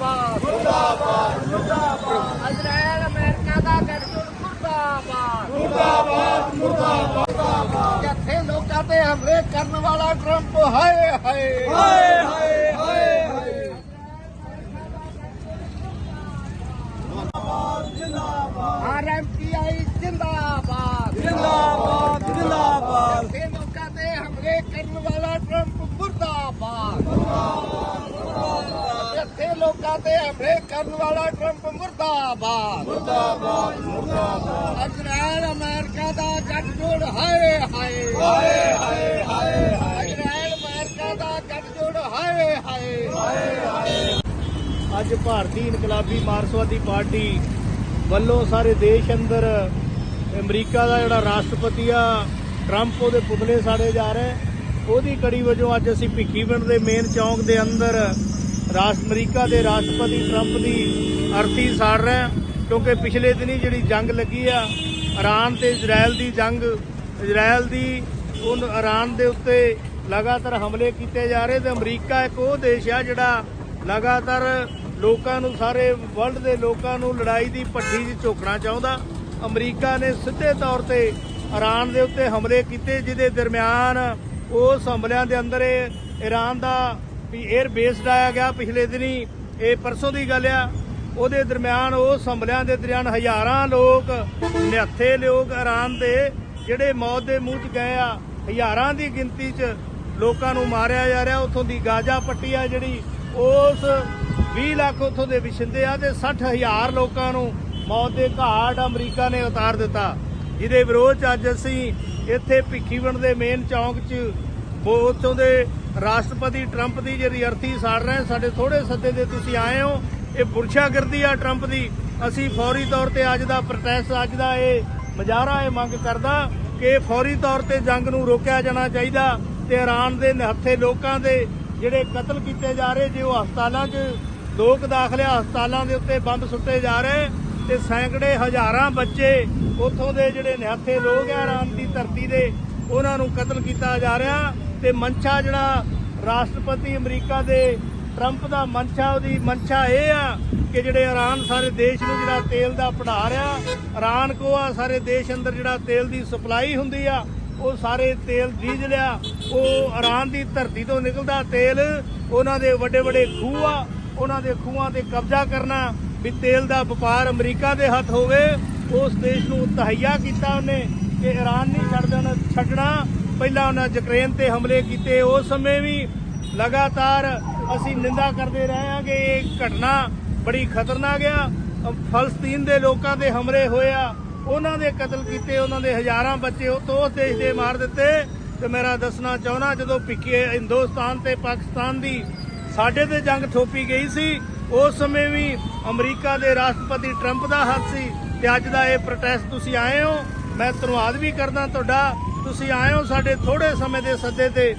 ਮੁਰਦਾਬਾਦ। ਮੁਰਦਾਬਾਦ। ਮੁਰਦਾਬਾਦ। ਇਜ਼ਰਾਈਲ ਅਮਰੀਕਾ ਦਾ ਗੱਠਜੋੜ ਮੁਰਦਾਬਾਦ। ਮੁਰਦਾਬਾਦ ਮੁਰਦਾਬਾਦ। ਜੱਥੇ ਲੋਕਾਂ ਤੇ ਹਮਲੇ ਕਰਨ ਵਾਲਾ ਟਰੰਪ ਹਾਏ ਹਾਏ। ਹਾਏ ਹਾਏ ਹਾਏ ਮੁਰਦਾਬਾਦ ਜਿੰਦਾਬਾਦ। ਆਰਐਮਪੀਆਈ ਜਿੰਦਾਬਾਦ। ਤੇ ਹਮਲੇ ਕਰਨ ਵਾਲਾ ਟਰੰਪ ਮੁਰਦਾਬਾਦ। ਮੁਰਦਾਬਾਦ ਮੁਰਦਾਬਾਦ। ਇਜ਼ਰਾਈਲ ਅਮਰੀਕਾ ਦਾ ਗੱਠਜੋੜ ਹਾਏ ਹਾਏ। ਹਾਏ ਹਾਏ ਹਾਏ ਹਾਏ। ਇਜ਼ਰਾਈਲ ਅਮਰੀਕਾ ਦਾ ਗੱਠਜੋੜ ਹਾਏ ਹਾਏ। ਅੱਜ ਭਾਰਤੀ ਇਨਕਲਾਬੀ ਮਾਰਕਸਵਾਦੀ ਪਾਰਟੀ ਵੱਲੋਂ ਸਾਰੇ ਦੇਸ਼ ਅੰਦਰ ਅਮਰੀਕਾ ਦਾ ਜਿਹੜਾ ਰਾਸ਼ਟਰਪਤੀ ਆ ਟਰੰਪ ਉਹਦੇ ਪੁਤਲੇ ਸਾੜੇ ਜਾ ਰਹੇ। ਉਹਦੀ ਕੜੀ ਵਜੋਂ ਅੱਜ ਅਸੀਂ ਭਿੱਖੀਵਿੰਡ ਦੇ ਮੇਨ ਚੌਂਕ ਦੇ ਅੰਦਰ ਰਾਸ਼ਟਰ ਅਮਰੀਕਾ ਦੇ ਰਾਸ਼ਟਰਪਤੀ ਟਰੰਪ ਦੀ ਅਰਥੀ ਸਾੜ ਰਹੇ ਕਿਉਂਕਿ ਪਿਛਲੇ ਦਿਨੀ ਜਿਹੜੀ ਜੰਗ ਲੱਗੀ ਆ, ਇਰਾਨ ਤੇ ਇਜ਼ਰਾਈਲ ਦੀ ਜੰਗ ਇਜ਼ਰਾਈਲ ਦੀ ਉਹ ਇਰਾਨ ਦੇ ਉੱਤੇ ਲਗਾਤਾਰ ਹਮਲੇ ਕੀਤੇ ਜਾ ਰਹੇ ਤੇ ਅਮਰੀਕਾ ਇੱਕ ਉਹ ਦੇਸ਼ ਆ ਜਿਹੜਾ ਲਗਾਤਾਰ ਲੋਕਾਂ ਨੂੰ, ਸਾਰੇ ਵਰਲਡ ਦੇ ਲੋਕਾਂ ਨੂੰ ਲੜਾਈ ਦੀ ਭੱਠੀ 'ਚ ਝੋਕਣਾ ਚਾਹੁੰਦਾ। ਅਮਰੀਕਾ ਨੇ ਸਿੱਧੇ ਤੌਰ ਤੇ ਇਰਾਨ ਦੇ ਉੱਤੇ ਹਮਲੇ ਕੀਤੇ, ਜਿਹਦੇ ਦਰਮਿਆਨ ਉਸ ਹਮਲਿਆਂ ਦੇ ਅੰਦਰ ਇਹ ਇਰਾਨ ਦਾ ਵੀ 에ਅਰ ਬੇਸ ਡਾਇਆ ਗਿਆ ਪਿਛਲੇ ਦਿਨੀ। ਇਹ ਪਰਸੋਂ ਦੀ ਗੱਲ ਆ। ਉਹਦੇ ਦਰਮਿਆਨ ਉਸ ਹਮਲਿਆਂ ਦੇ ਦਰਮਿਆਨ ਹਜ਼ਾਰਾਂ ਲੋਕ ਨਿਹੱਥੇ ਲੋਕ ਆਰਾਮ ਦੇ ਜਿਹੜੇ ਮੌਤ ਦੇ ਮੂੰਹ 'ਚ ਗਏ ਆ, ਹਜ਼ਾਰਾਂ ਦੀ ਗਿਣਤੀ 'ਚ ਲੋਕਾਂ ਨੂੰ ਮਾਰਿਆ ਜਾ ਰਿਹਾ। ਉੱਥੋਂ ਦੀ ਗਾਜ਼ਾ ਪੱਟੀ ਆ ਜਿਹੜੀ, ਉਸ 20 ਲੱਖ ਉੱਥੋਂ ਦੇ ਵਿਛਿੰਦੇ ਆ ਤੇ 60 ਹਜ਼ਾਰ ਲੋਕਾਂ ਨੂੰ ਮੌਤ ਦੇ ਘਾਟ ਅਮਰੀਕਾ ਨੇ ਉਤਾਰ ਦਿੱਤਾ। ਜਿਹਦੇ ਵਿਰੋਧ 'ਚ ਅੱਜ ਅਸੀਂ ਇੱਥੇ ਭਿੱਖੀਵਿੰਡ ਦੇ ਮੇਨ ਚੌਂਕ 'ਚ ਉੱਥੋਂ ਦੇ ਰਾਸ਼ਟਰਪਤੀ ਟਰੰਪ ਦੀ ਜਿਹੜੀ ਅਰਥੀ ਸਾੜ ਰਹੇ ਸਾਡੇ ਥੋੜੇ ਸੱਦੇ ਤੇ ਤੁਸੀਂ ਆਏ ਹੋ। ਇਹ ਬੁਰਸ਼ਾਗਰਦੀ ਆ ਟਰੰਪ ਦੀ। ਅਸੀਂ ਫੌਰੀ ਤੌਰ ਤੇ ਅੱਜ ਦਾ ਪ੍ਰੋਟੈਸਟ, ਅੱਜ ਦਾ ਇਹ ਮੁਜ਼ਾਹਰਾ ਇਹ ਮੰਗ ਕਰਦਾ ਕਿ ਫੌਰੀ ਤੌਰ ਤੇ ਜੰਗ ਨੂੰ ਰੋਕਿਆ ਜਾਣਾ ਚਾਹੀਦਾ ਤੇ ਇਰਾਨ ਦੇ ਨਿਹੱਥੇ ਲੋਕਾਂ ਦੇ ਜਿਹੜੇ ਕਤਲ ਕੀਤੇ ਜਾ ਰਹੇ, ਜੇ ਉਹ ਹਸਪਤਾਲਾਂ 'ਚ ਲੋਕ ਦਾਖਲੇ ਹਸਪਤਾਲਾਂ ਦੇ ਉੱਤੇ ਬੰਬ ਸੁੱਟੇ ਜਾ ਰਹੇ ਤੇ ਸੈਂਕੜੇ ਹਜ਼ਾਰਾਂ ਬੱਚੇ ਉੱਥੋਂ ਦੇ ਜਿਹੜੇ ਨਿਹੱਥੇ ਲੋਕ ਆ, ਇਰਾਨ ਦੀ ਧਰਤੀ ਦੇ, ਉਹਨਾਂ ਨੂੰ ਕਤਲ ਕੀਤਾ ਜਾ ਰਿਹਾ। ਤੇ ਮਨਸ਼ਾ ਜਿਹੜਾ ਰਾਸ਼ਟਰਪਤੀ ਅਮਰੀਕਾ ਦੇ ਟਰੰਪ ਦਾ ਮਨਸ਼ਾ ਉਹਦੀ ਮਨਸ਼ਾ ਇਹ ਆ ਕਿ ਜਿਹੜੇ ਇਰਾਨ ਸਾਰੇ ਦੇਸ਼ ਨੂੰ ਜਿਹੜਾ ਤੇਲ ਦਾ ਪੜਾ ਰਿਹਾ, ਇਰਾਨ ਕੋ ਆ ਸਾਰੇ ਦੇਸ਼ ਅੰਦਰ ਜਿਹੜਾ ਤੇਲ ਦੀ ਸਪਲਾਈ ਹੁੰਦੀ ਆ, ਉਹ ਸਾਰੇ ਤੇਲ ਡੀਜ਼ਲ ਆ ਉਹ ਇਰਾਨ ਦੀ ਧਰਤੀ ਤੋਂ ਨਿਕਲਦਾ ਤੇਲ, ਉਹਨਾਂ ਦੇ ਵੱਡੇ ਵੱਡੇ ਖੂਹ ਆ, ਉਹਨਾਂ ਦੇ ਖੂਹਾਂ ਤੇ ਕਬਜ਼ਾ ਕਰਨਾ ਵੀ ਤੇਲ ਦਾ ਵਪਾਰ ਅਮਰੀਕਾ ਦੇ ਹੱਥ ਹੋਵੇ, ਉਸ ਦੇਸ਼ ਨੂੰ ਤਹਈਆ ਕੀਤਾ ਉਹਨੇ ਕਿ ਇਰਾਨ ਨਹੀਂ ਛੱਡ ਦੇਣਾ, ਛੱਡਣਾ ਪਹਿਲਾਂ ਉਹਨਾਂ ਯੂਕਰੇਨ ਤੇ ਹਮਲੇ ਕੀਤੇ, ਉਸ ਸਮੇਂ ਵੀ ਲਗਾਤਾਰ ਅਸੀਂ ਨਿੰਦਾ ਕਰਦੇ ਰਹੇ ਹਾਂ ਕਿ ਇਹ ਘਟਨਾ ਬੜੀ ਖਤਰਨਾਕ ਆ। ਫਲਸਤੀਨ ਦੇ ਲੋਕਾਂ ਦੇ ਹਮਲੇ ਹੋਏ ਆ, ਉਹਨਾਂ ਦੇ ਕਤਲ ਕੀਤੇ, ਉਹਨਾਂ ਦੇ ਹਜ਼ਾਰਾਂ ਬੱਚੇ ਉਹ ਤੋਂ ਦੇਸ਼ ਦੇ ਮਾਰ ਦਿੱਤੇ। ਤੇ ਮੇਰਾ ਦੱਸਣਾ ਚਾਹੁੰਦਾ, ਜਦੋਂ ਪਿੱਛੇ ਹਿੰਦੁਸਤਾਨ ਤੇ ਪਾਕਿਸਤਾਨ ਦੀ ਸਾਡੇ ਤੇ ਜੰਗ ਥੋਪੀ ਗਈ ਸੀ, ਉਸ ਸਮੇਂ ਵੀ ਅਮਰੀਕਾ ਦੇ ਰਾਸ਼ਟਰਪਤੀ ਟਰੰਪ ਦਾ ਹੱਥ ਸੀ। ਤੇ ਅੱਜ ਦਾ ਇਹ ਪ੍ਰੋਟੈਸਟ ਤੁਸੀਂ ਆਏ ਹੋ, ਮੈਂ ਧੰਨਵਾਦ ਵੀ ਕਰਦਾ ਤੁਹਾਡਾ। ਤੁਸੀਂ ਆਏ ਹੋ ਸਾਡੇ ਥੋੜੇ ਸਮੇਂ ਦੇ ਸੱਦੇ ਤੇ।